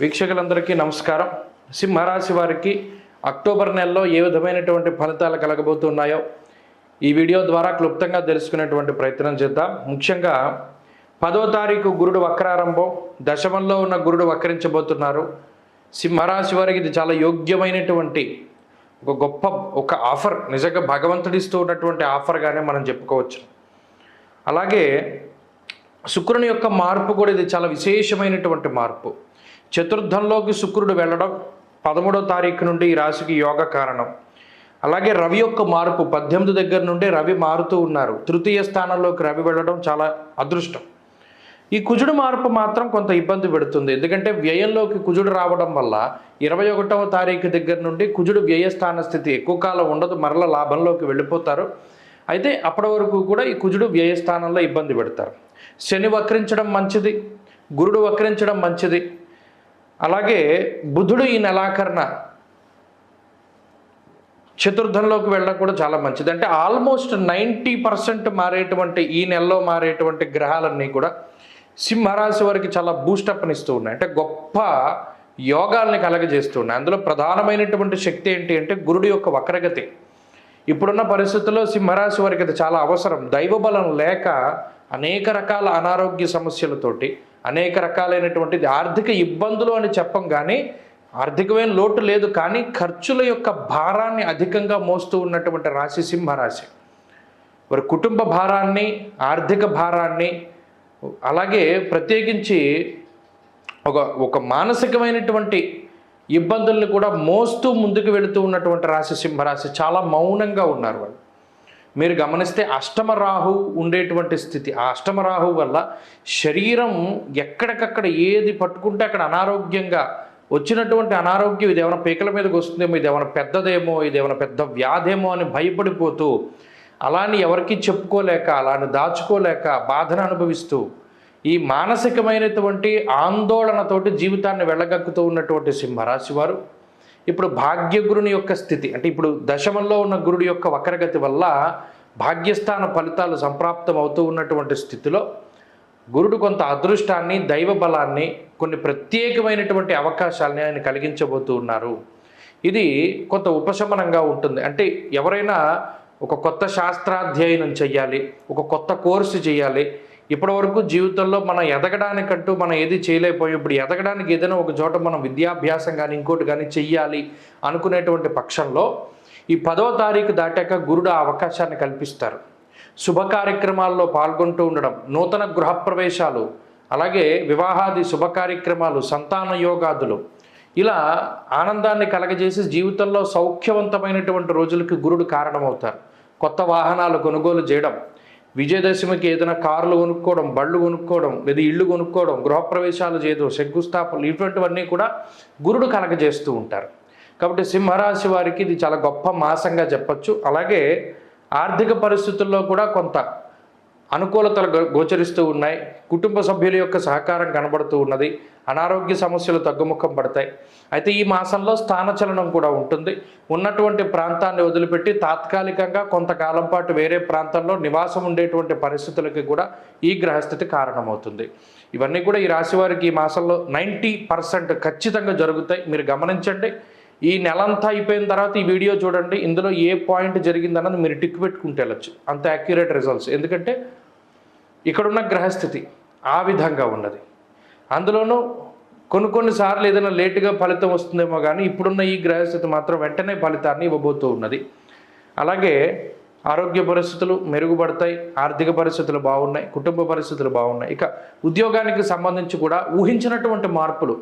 వీక్షకులందరికీ నమస్కారం. సింహరాశి వారికి అక్టోబర్ నెలలో ఏ విధమైనటువంటి ఫలితాలు కలగబోతున్నాయో ఈ వీడియో ద్వారా క్లుప్తంగా తెలుసుకునేటువంటి ప్రయత్నం చేద్దాం. ముఖ్యంగా పదో తారీఖు గురుడు వక్రారంభం దశమంలో ఉన్న గురుడు వక్రించబోతున్నారు. సింహరాశి వారికి ఇది చాలా యోగ్యమైనటువంటి ఒక గొప్ప ఒక ఆఫర్ నిజంగా భగవంతుడిస్తూ ఉన్నటువంటి ఆఫర్గానే మనం చెప్పుకోవచ్చు. అలాగే శుక్రుని యొక్క మార్పు కూడా ఇది చాలా విశేషమైనటువంటి మార్పు. చతుర్థంలోకి శుక్రుడు వెళ్ళడం పదమూడో తారీఖు నుండి ఈ రాశికి యోగ కారణం. అలాగే రవి యొక్క మార్పు పద్దెనిమిది దగ్గర నుండి రవి మారుతూ ఉన్నారు. తృతీయ స్థానంలోకి రవి వెళ్ళడం చాలా అదృష్టం. ఈ కుజుడు మార్పు మాత్రం కొంత ఇబ్బంది పెడుతుంది. ఎందుకంటే వ్యయంలోకి కుజుడు రావడం వల్ల ఇరవై ఒకటవ తారీఖు దగ్గర నుండి కుజుడు వ్యయస్థాన స్థితి ఎక్కువ కాలం ఉండదు. మరల లాభంలోకి వెళ్ళిపోతారు. అయితే అప్పటి వరకు కూడా ఈ కుజుడు వ్యయస్థానంలో ఇబ్బంది పెడతారు. శని వక్రించడం మంచిది. గురుడు వక్రించడం మంచిది. అలాగే బుధుడు ఈ నెలాఖరణ చతుర్థంలోకి వెళ్ళడం కూడా చాలా మంచిది. అంటే ఆల్మోస్ట్ నైంటీ పర్సెంట్ మారేటువంటి ఈ నెలలో మారేటువంటి గ్రహాలన్నీ కూడా సింహరాశి వారికి చాలా బూస్టప్ని ఇస్తూ ఉన్నాయి. అంటే గొప్ప యోగాల్ని కలగజేస్తూ ఉన్నాయి. అందులో ప్రధానమైనటువంటి శక్తి ఏంటి అంటే గురుడు యొక్క వక్రగతి. ఇప్పుడున్న పరిస్థితుల్లో సింహరాశి వారికి అది చాలా అవసరం. దైవబలం లేక అనేక రకాల అనారోగ్య సమస్యలతోటి అనేక రకాలైనటువంటి ఆర్థిక ఇబ్బందులు అని చెప్పం కానీ ఆర్థికమైన లోటు లేదు కానీ ఖర్చుల యొక్క భారాన్ని అధికంగా మోస్తూ ఉన్నటువంటి రాశి సింహరాశి. వారి కుటుంబ భారాన్ని ఆర్థిక భారాన్ని అలాగే ప్రత్యేకించి ఒక ఒక మానసికమైనటువంటి ఇబ్బందుల్ని కూడా మోస్తూ ముందుకు వెళుతూ ఉన్నటువంటి రాశి సింహరాశి చాలా మౌనంగా ఉన్నారు వాళ్ళు. మీరు గమనిస్తే అష్టమ రాహు ఉండేటువంటి స్థితి. ఆ అష్టమ రాహు వల్ల శరీరం ఎక్కడికక్కడ ఏది పట్టుకుంటే అక్కడ అనారోగ్యంగా వచ్చినటువంటి అనారోగ్యం ఇది ఏమైనా పీకల మీదకి వస్తుందేమో ఇది ఏమైనా పెద్దదేమో ఇది ఏమైనా పెద్ద వ్యాధేమో అని భయపడిపోతూ అలాని ఎవరికి చెప్పుకోలేక అలాని దాచుకోలేక బాధను అనుభవిస్తూ ఈ మానసికమైనటువంటి ఆందోళనతోటి జీవితాన్ని వెళ్ళగక్కుతూ ఉన్నటువంటి సింహరాశి వారు. ఇప్పుడు భాగ్యగురుని యొక్క స్థితి అంటే ఇప్పుడు దశమంలో ఉన్న గురుడి యొక్క వక్రగతి వల్ల భాగ్యస్థాన ఫలితాలు సంప్రాప్తం అవుతూ ఉన్నటువంటి స్థితిలో గురుడు కొంత అదృష్టాన్ని దైవ బలాన్ని కొన్ని ప్రత్యేకమైనటువంటి అవకాశాలని ఆయన కలిగించబోతూ ఉన్నారు. ఇది కొంత ఉపశమనంగా ఉంటుంది. అంటే ఎవరైనా ఒక కొత్త శాస్త్రాధ్యయనం చేయాలి ఒక కొత్త కోర్సు చేయాలి ఇప్పటివరకు జీవితంలో మనం ఎదగడానికంటూ మనం ఏది చేయలేకపోయాం ఇప్పుడు ఎదగడానికి ఏదైనా ఒక చోట మనం విద్యాభ్యాసం కానీ ఇంకోటి కానీ చెయ్యాలి అనుకునేటువంటి పక్షంలో ఈ పదవ తారీఖు దాటాక గురుడు ఆ అవకాశాన్ని కల్పిస్తారు. శుభ కార్యక్రమాల్లో పాల్గొంటూ ఉండడం నూతన గృహప్రవేశాలు అలాగే వివాహాది శుభ కార్యక్రమాలు సంతాన యోగాదులు ఇలా ఆనందాన్ని కలగజేసి జీవితంలో సౌఖ్యవంతమైనటువంటి రోజులకి గురుడు కారణమవుతారు. కొత్త వాహనాలు కొనుగోలు చేయడం విజయదశమికి ఏదైనా కార్లు కొనుక్కోవడం బళ్ళు కొనుక్కోవడం లేదా ఇళ్ళు కొనుక్కోవడం గృహప్రవేశాలు చేయడం శంకుస్థాపనలు ఇటువంటివన్నీ కూడా గురుడు కలగజేస్తూ ఉంటారు. కాబట్టి సింహరాశి వారికి ఇది చాలా గొప్ప మాసంగా చెప్పచ్చు. అలాగే ఆర్థిక పరిస్థితుల్లో కూడా కొంత అనుకూలతలు గోచరిస్తూ ఉన్నాయి. కుటుంబ సభ్యుల యొక్క సహకారం కనబడుతూ ఉన్నది. అనారోగ్య సమస్యలు తగ్గుముఖం పడతాయి. అయితే ఈ మాసంలో స్థానచలనం కూడా ఉంటుంది. ఉన్నటువంటి ప్రాంతాన్ని వదిలిపెట్టి తాత్కాలికంగా కొంతకాలం పాటు వేరే ప్రాంతంలో నివాసం ఉండేటువంటి పరిస్థితులకి కూడా ఈ గ్రహస్థితి కారణమవుతుంది. ఇవన్నీ కూడా ఈ రాశి వారికి ఈ మాసంలో నైంటీ పర్సెంట్ ఖచ్చితంగా జరుగుతాయి. మీరు గమనించండి. ఈ నెలంతా అయిపోయిన తర్వాత ఈ వీడియో చూడండి. ఇందులో ఏ పాయింట్ జరిగిందన్నది మీరు టిక్ పెట్టుకుంటే వెళ్ళచ్చు. అంత యాక్యురేట్ రిజల్ట్స్. ఎందుకంటే ఇక్కడున్న గ్రహస్థితి ఆ విధంగా ఉన్నది. అందులోనూ కొన్ని కొన్నిసార్లు ఏదైనా లేటుగా ఫలితం వస్తుందేమో కానీ ఇప్పుడున్న ఈ గ్రహస్థితి మాత్రం వెంటనే ఫలితాన్ని ఇవ్వబోతూ ఉన్నది. అలాగే ఆరోగ్య పరిస్థితులు మెరుగుపడతాయి ఆర్థిక పరిస్థితులు బాగున్నాయి కుటుంబ పరిస్థితులు బాగున్నాయి. ఇక ఉద్యోగానికి సంబంధించి కూడా ఊహించినటువంటి మార్పులు.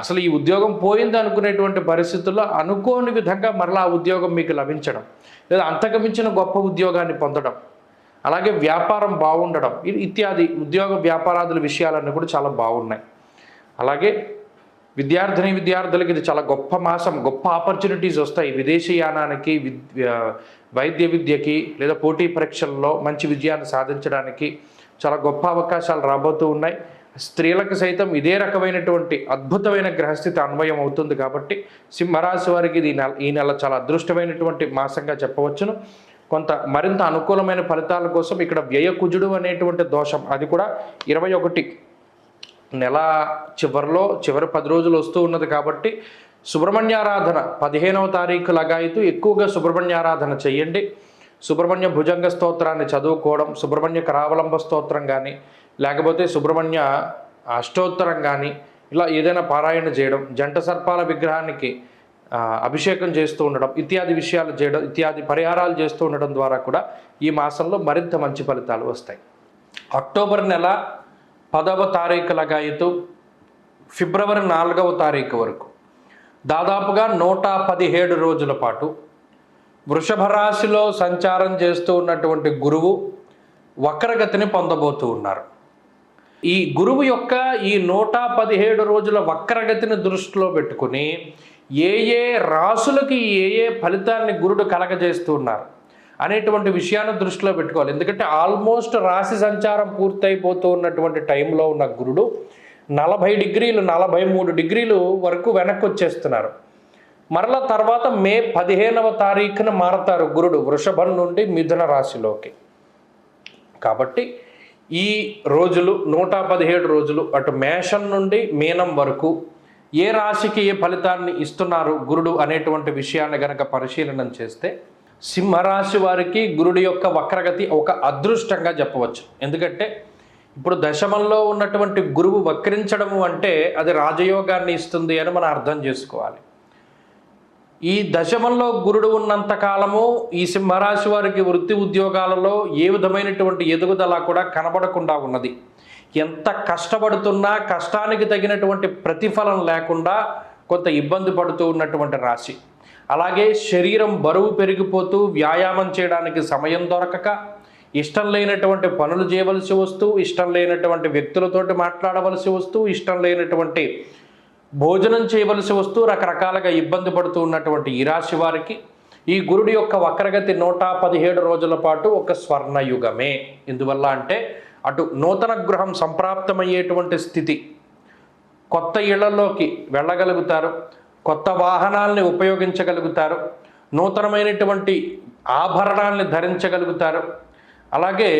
అసలు ఈ ఉద్యోగం పోయింది అనుకునేటువంటి పరిస్థితుల్లో అనుకోని విధంగా మరలా ఆ ఉద్యోగం మీకు లభించడం లేదా అంతకమించిన గొప్ప ఉద్యోగాన్ని పొందడం. అలాగే వ్యాపారం బాగుండడం ఇది ఇత్యాది ఉద్యోగ వ్యాపారాదుల విషయాలన్నీ కూడా చాలా బాగున్నాయి. అలాగే విద్యార్థిని విద్యార్థులకి ఇది చాలా గొప్ప మాసం గొప్ప ఆపర్చునిటీస్ వస్తాయి. విదేశీయానానికి వైద్య విద్యకి లేదా పోటీ పరీక్షల్లో మంచి విజయాన్ని సాధించడానికి చాలా గొప్ప అవకాశాలు రాబోతూ ఉన్నాయి. స్త్రీలకు సైతం ఇదే రకమైనటువంటి అద్భుతమైన గ్రహస్థితి అన్వయం అవుతుంది కాబట్టి సింహరాశి వారికి ఇది ఈ నెల ఈ నెల చాలా అదృష్టమైనటువంటి మాసంగా చెప్పవచ్చును. కొంత మరింత అనుకూలమైన ఫలితాల కోసం ఇక్కడ వ్యయకుజుడు అనేటువంటి దోషం. అది కూడా ఇరవై ఒకటి. నెల చివరిలో చివరి పది రోజులు వస్తూ ఉన్నది కాబట్టి సుబ్రహ్మణ్యారాధన పదిహేనవ తారీఖు లగాయితూ ఎక్కువగా సుబ్రహ్మణ్యారాధన చేయండి. సుబ్రహ్మణ్య భుజంగ స్తోత్రాన్ని చదువుకోవడం సుబ్రహ్మణ్య కరావలంబ స్తోత్రం కానీ లేకపోతే సుబ్రహ్మణ్య అష్టోత్తరం కానీ ఇలా ఏదైనా పారాయణ చేయడం జంట సర్పాల విగ్రహానికి అభిషేకం చేస్తూ ఉండడం ఇత్యాది విషయాలు చేయడం ఇత్యాది పరిహారాలు చేస్తూ ఉండడం ద్వారా కూడా ఈ మాసంలో మరింత మంచి ఫలితాలు వస్తాయి. అక్టోబర్ నెల పదవ తారీఖు లగాయితూ ఫిబ్రవరి నాలుగవ తారీఖు వరకు దాదాపుగా నూట పదిహేడు రోజుల పాటు వృషభ రాశిలో సంచారం చేస్తూ ఉన్నటువంటి గురువు వక్రగతిని పొందబోతూ ఉన్నారు. ఈ గురువు యొక్క ఈ నూట పదిహేడు రోజుల వక్రగతిని దృష్టిలో పెట్టుకుని ఏ ఏ రాసులకి ఏ ఏ ఫలితాన్ని గురుడు కలగజేస్తూ ఉన్నారు అనేటువంటి విషయాన్ని దృష్టిలో పెట్టుకోవాలి. ఎందుకంటే ఆల్మోస్ట్ రాశి సంచారం పూర్తయిపోతూ ఉన్నటువంటి టైంలో ఉన్న గురుడు నలభై డిగ్రీలు నలభై మూడు డిగ్రీలు వరకు వెనక్కి వచ్చేస్తున్నారు మరల తర్వాత మే పదిహేనవ తారీఖున మారతారు గురుడు వృషభం నుండి మిథున రాశిలోకి. కాబట్టి ఈ రోజులు నూట పదిహేడు రోజులు అటు మేషం నుండి మీనం వరకు ఏ రాశికి ఏ ఫలితాన్ని ఇస్తున్నారు గురుడు అనేటువంటి విషయాన్ని గనక పరిశీలనం చేస్తే సింహరాశి వారికి గురుడి యొక్క వక్రగతి ఒక అదృష్టంగా చెప్పవచ్చు. ఎందుకంటే ఇప్పుడు దశమంలో ఉన్నటువంటి గురువు వక్రించడము అంటే అది రాజయోగాన్ని ఇస్తుంది అని మనం అర్థం చేసుకోవాలి. ఈ దశమంలో గురుడు ఉన్నంత కాలము ఈ సింహరాశి వారికి వృత్తి ఉద్యోగాలలో ఏ విధమైనటువంటి ఎదుగుదల కూడా కనబడకుండా ఉన్నది. ఎంత కష్టపడుతున్నా కష్టానికి తగినటువంటి ప్రతిఫలం లేకుండా కొంత ఇబ్బంది పడుతూ ఉన్నటువంటి రాశి. అలాగే శరీరం బరువు పెరిగిపోతూ వ్యాయామం చేయడానికి సమయం దొరకక ఇష్టం లేనటువంటి పనులు చేయవలసి వస్తూ ఇష్టం లేనటువంటి వ్యక్తులతోటి మాట్లాడవలసి వస్తూ ఇష్టం లేనటువంటి భోజనం చేయవలసి వస్తూ రకరకాలుగా ఇబ్బంది పడుతూ ఉన్నటువంటి ఈ రాశి వారికి ఈ గురుడి యొక్క వక్రగతి నూట పదిహేడు రోజుల పాటు ఒక స్వర్ణయుగమే. ఎందువల్ల అంటే అటు నూతన గృహం సంప్రాప్తమయ్యేటువంటి స్థితి. కొత్త ఇళ్ళలోకి వెళ్ళగలుగుతారు. కొత్త వాహనాల్ని ఉపయోగించగలుగుతారు. నూతనమైనటువంటి ఆభరణాల్ని ధరించగలుగుతారు. అలాగే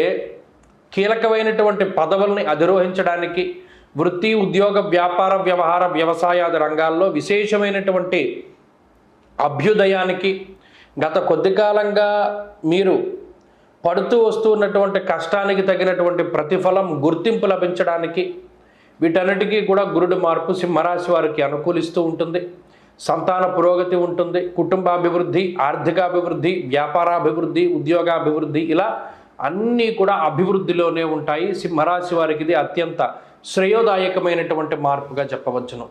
కీలకమైనటువంటి పదవుల్ని అధిరోహించడానికి వృత్తి ఉద్యోగ వ్యాపార వ్యవహార వ్యవసాయాది రంగాల్లో విశేషమైనటువంటి అభ్యుదయానికి గత కొద్ది కాలంగా మీరు పడుతూ వస్తున్నటువంటి కష్టానికి తగినటువంటి ప్రతిఫలం గుర్తింపు లభించడానికి వీటన్నిటికీ కూడా గురుడు మార్పు సింహరాశి వారికి అనుకూలిస్తూ ఉంటుంది. సంతాన పురోగతి ఉంటుంది. కుటుంబాభివృద్ధి ఆర్థికాభివృద్ధి వ్యాపారాభివృద్ధి ఉద్యోగాభివృద్ధి ఇలా అన్నీ కూడా అభివృద్ధిలోనే ఉంటాయి. సింహరాశి వారికి ఇది అత్యంత శ్రేయోదాయకమైనటువంటి మార్పుగా చెప్పవచ్చును.